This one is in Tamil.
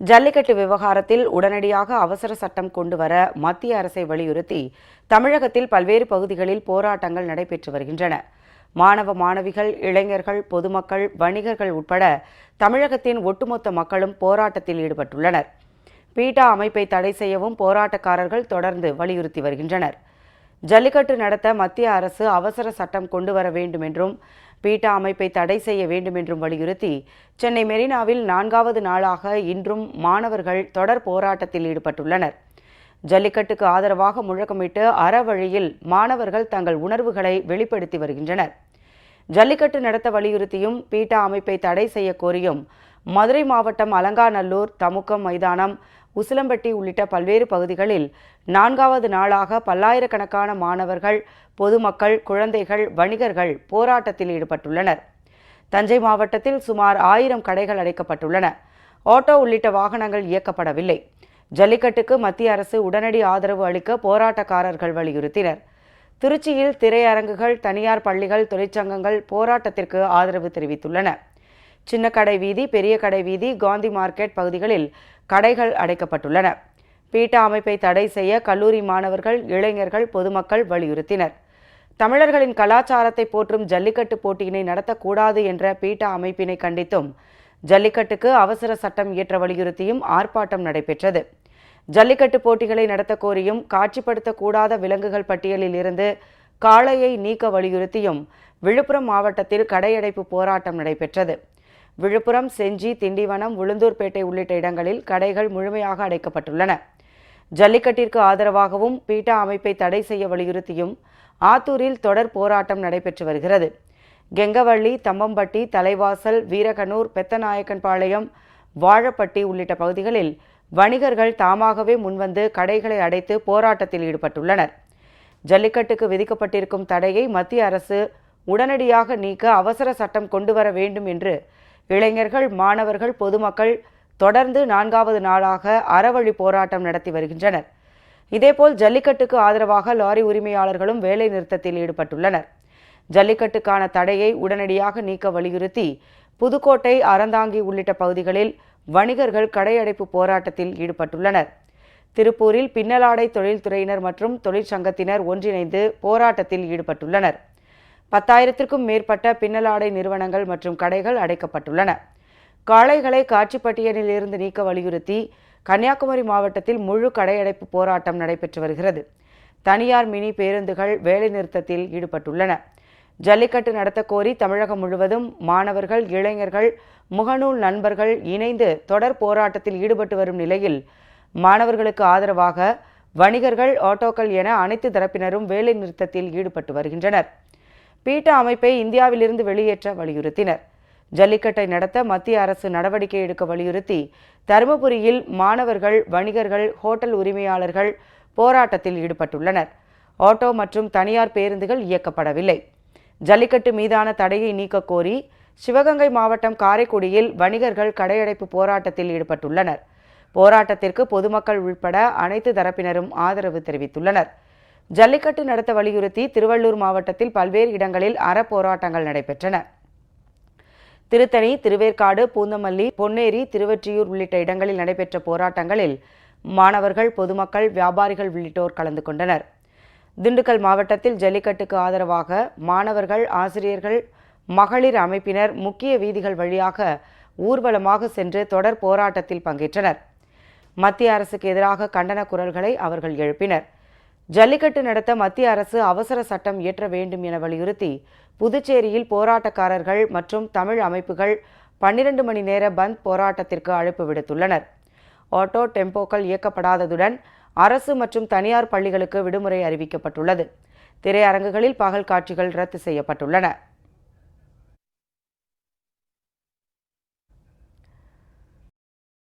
ஜல்லிக்கட்டு விவகாரத்தில் உடனடியாக அவசர சட்டம் கொண்டு வர மத்திய அரசை வலியுறுத்தி தமிழகத்தில் பல்வேறு பகுதிகளில் போராட்டங்கள் நடைபெற்று வருகின்றன. மாணவ மாணவிகள் இளைஞர்கள் பொதுமக்கள் வணிகர்கள் உட்பட தமிழகத்தின் ஒட்டுமொத்த மக்களும் போராட்டத்தில் ஈடுபட்டுள்ளனர். பீட்டா அமைப்பை தடை செய்யவும் போராட்டக்காரர்கள் தொடர்ந்து வலியுறுத்தி வருகின்றனர். ஜல்லிக்கட்டு நடத்த மத்திய அரசு அவசர சட்டம் கொண்டு வர வேண்டும் என்றும் பீட்டா அமைப்பை தடை செய்ய வேண்டும் என்றும் வலியுறுத்தி சென்னை மெரினாவில் நான்காவது நாளாக இன்றும் மாணவர்கள் தொடர் போராட்டத்தில் ஈடுபட்டுள்ளனர். ஜல்லிக்கட்டுக்கு ஆதரவாக முழக்கமிட்டு அறவழியில் மாணவர்கள் தங்கள் உணர்வுகளை வெளிப்படுத்தி வருகின்றனர். ஜல்லிக்கட்டு நடத்த வலியுறுத்தியும் பீட்டா அமைப்பை தடை செய்ய கோரியும் மதுரை மாவட்டம் அலங்காநல்லூர் தமுக்கம் மைதானம் உசிலம்பட்டி உள்ளிட்ட பல்வேறு பகுதிகளில் நான்காவது நாளாக பல்லாயிரக்கணக்கான மாணவர்கள் பொதுமக்கள் குழந்தைகள் வணிகர்கள் போராட்டத்தில் ஈடுபட்டுள்ளனர். தஞ்சை மாவட்டத்தில் சுமார் ஆயிரம் கடைகள் அடைக்கப்பட்டுள்ளன. ஆட்டோ உள்ளிட்ட வாகனங்கள் இயக்கப்படவில்லை. ஜல்லிக்கட்டுக்கு மத்திய அரசு உடனடி ஆதரவு அளிக்க போராட்டக்காரர்கள் வலியுறுத்தினர். திருச்சியில் திரையரங்குகள் தனியார் பள்ளிகள் தொழிற்சங்கங்கள் போராட்டத்திற்கு ஆதரவு தெரிவித்துள்ளன. சின்ன கடை வீதி பெரிய கடை வீதி காந்தி மார்க்கெட் பகுதிகளில் கடைகள் அடைக்கப்பட்டுள்ளன. பீட்டா அமைப்பை தடை செய்ய கல்லூரி மாணவர்கள் இளைஞர்கள் பொதுமக்கள் வலியுறுத்தினர். தமிழர்களின் கலாச்சாரத்தை போற்றும் ஜல்லிக்கட்டு போட்டியினை நடத்தக்கூடாது என்ற பீட்டா அமைப்பினை கண்டித்தும் ஜல்லிக்கட்டுக்கு அவசர சட்டம் இயற்ற வலியுறுத்தியும் ஆர்ப்பாட்டம் நடைபெற்றது. ஜல்லிக்கட்டு போட்டிகளை நடத்த கோரியும் காட்சிப்படுத்தக்கூடாத விலங்குகள் பட்டியலில் இருந்து காளையை நீக்க வலியுறுத்தியும் விழுப்புரம் மாவட்டத்தில் கடையடைப்பு போராட்டம் நடைபெற்றது. விழுப்புரம் செஞ்சி திண்டிவனம் உளுந்தூர்பேட்டை உள்ளிட்ட இடங்களில் கடைகள் முழுமையாக அடைக்கப்பட்டுள்ளன. ஜல்லிக்கட்டிற்கு ஆதரவாகவும் பீட்டா அமைப்பை தடை செய்ய வலியுறுத்தியும் ஆத்தூரில் தொடர் போராட்டம் நடைபெற்று வருகிறது. கெங்கவள்ளி தம்பம்பட்டி தலைவாசல் வீரகனூர் பெத்தநாயக்கன்பாளையம் வாழப்பட்டி உள்ளிட்ட பகுதிகளில் வணிகர்கள் தாமாகவே முன்வந்து கடைகளை அடைத்து போராட்டத்தில் ஈடுபட்டுள்ளனர். ஜல்லிக்கட்டுக்கு விதிக்கப்பட்டிருக்கும் தடையை மத்திய அரசு உடனடியாக நீக்க அவசர சட்டம் கொண்டு வர வேண்டும் என்று இளைஞர்கள் மாணவர்கள் பொதுமக்கள் தொடர்ந்து நான்காவது நாளாக அறவழி போராட்டம் நடத்தி வருகின்றனர். இதேபோல் ஜல்லிக்கட்டுக்கு ஆதரவாக லாரி உரிமையாளர்களும் வேலை நிறுத்தத்தில் ஈடுபட்டுள்ளனர். ஜல்லிக்கட்டுக்கான தடையை உடனடியாக நீக்க வலியுறுத்தி புதுக்கோட்டை அறந்தாங்கி உள்ளிட்ட பகுதிகளில் வணிகர்கள் கடையடைப்பு போராட்டத்தில் ஈடுபட்டுள்ளனர். திருப்பூரில் பின்னலாடை தொழில்துறையினர் மற்றும் தொழிற்சங்கத்தினர் ஒன்றிணைந்து போராட்டத்தில் ஈடுபட்டுள்ளனர். பத்தாயிரத்திற்கும் மேற்பட்ட பின்னலாடை நிறுவனங்கள் மற்றும் கடைகள் அடைக்கப்பட்டுள்ளன. காளைகளை காட்சிப்பட்டியலில் இருந்து நீக்க வலியுறுத்தி கன்னியாகுமரி மாவட்டத்தில் முழு கடையடைப்பு போராட்டம் நடைபெற்று வருகிறது. தனியார் மினி பேருந்துகள் வேலைநிறுத்தத்தில் ஈடுபட்டுள்ளன. ஜல்லிக்கட்டு நடத்த கோரி தமிழகம் முழுவதும் மாணவர்கள் இளைஞர்கள் முகநூல் நண்பர்கள் இணைந்து தொடர் போராட்டத்தில் ஈடுபட்டு வரும் நிலையில் மாணவர்களுக்கு ஆதரவாக வணிகர்கள் ஆட்டோக்கள் என அனைத்து தரப்பினரும் வேலை நிறுத்தத்தில் ஈடுபட்டு வருகின்றனர். பீட்டா அமைப்பை இந்தியாவிலிருந்து வெளியேற்ற வலியுறுத்தினர். ஜல்லிக்கட்டை நடத்த மத்திய அரசு நடவடிக்கை எடுக்க வலியுறுத்தி தருமபுரியில் மாணவர்கள் வணிகர்கள் ஹோட்டல் உரிமையாளர்கள் போராட்டத்தில் ஈடுபட்டுள்ளனர். ஆட்டோ மற்றும் தனியார் பேருந்துகள் இயக்கப்படவில்லை. ஜல்லிக்கட்டு மீதான தடையை நீக்க கோரி சிவகங்கை மாவட்டம் காரைக்குடியில் வணிகர்கள் கடையடைப்பு போராட்டத்தில் ஈடுபட்டுள்ளனர். போராட்டத்திற்கு பொதுமக்கள் உள்பட அனைத்து தரப்பினரும் ஆதரவு தெரிவித்துள்ளனர். ஜல்லிக்கட்டு நடத்த வலியுறுத்தி திருவள்ளூர் மாவட்டத்தில் பல்வேறு இடங்களில் அறப்போராட்டங்கள் நடைபெற்றன. திருத்தணி திருவேற்காடு பூந்தமல்லி பொன்னேரி திருவெற்றியூர் உள்ளிட்ட இடங்களில் நடைபெற்ற போராட்டங்களில் மாணவர்கள் பொதுமக்கள் வியாபாரிகள் உள்ளிட்டோர் கலந்து கொண்டனர். திண்டுக்கல் மாவட்டத்தில் ஜல்லிக்கட்டுக்கு ஆதரவாக மாணவர்கள் ஆசிரியர்கள் மகளிர் அமைப்பினர் முக்கிய வீதிகள் வழியாக ஊர்வலமாக சென்று தொடர் போராட்டத்தில் பங்கேற்றனர். மத்திய அரசுக்கு எதிராக கண்டன குரல்களை அவர்கள் எழுப்பினர். ஜல்லிக்கட்டு நடத்த மத்திய அரசு அவசர சட்டம் இயற்ற வேண்டும் என வலியுறுத்தி புதுச்சேரியில் போராட்டக்காரர்கள் மற்றும் தமிழ் அமைப்புகள் பன்னிரண்டு மணி நேர பந்த் போராட்டத்திற்கு அழைப்பு விடுத்துள்ளனர். ஆட்டோ டெம்போக்கள் இயக்கப்படாததுடன் அரசு மற்றும் தனியார் பள்ளிகளுக்கு விடுமுறை அறிவிக்கப்பட்டுள்ளது. திரையரங்குகளில் பகல் காட்சிகள் ரத்து செய்யப்பட்டுள்ளன.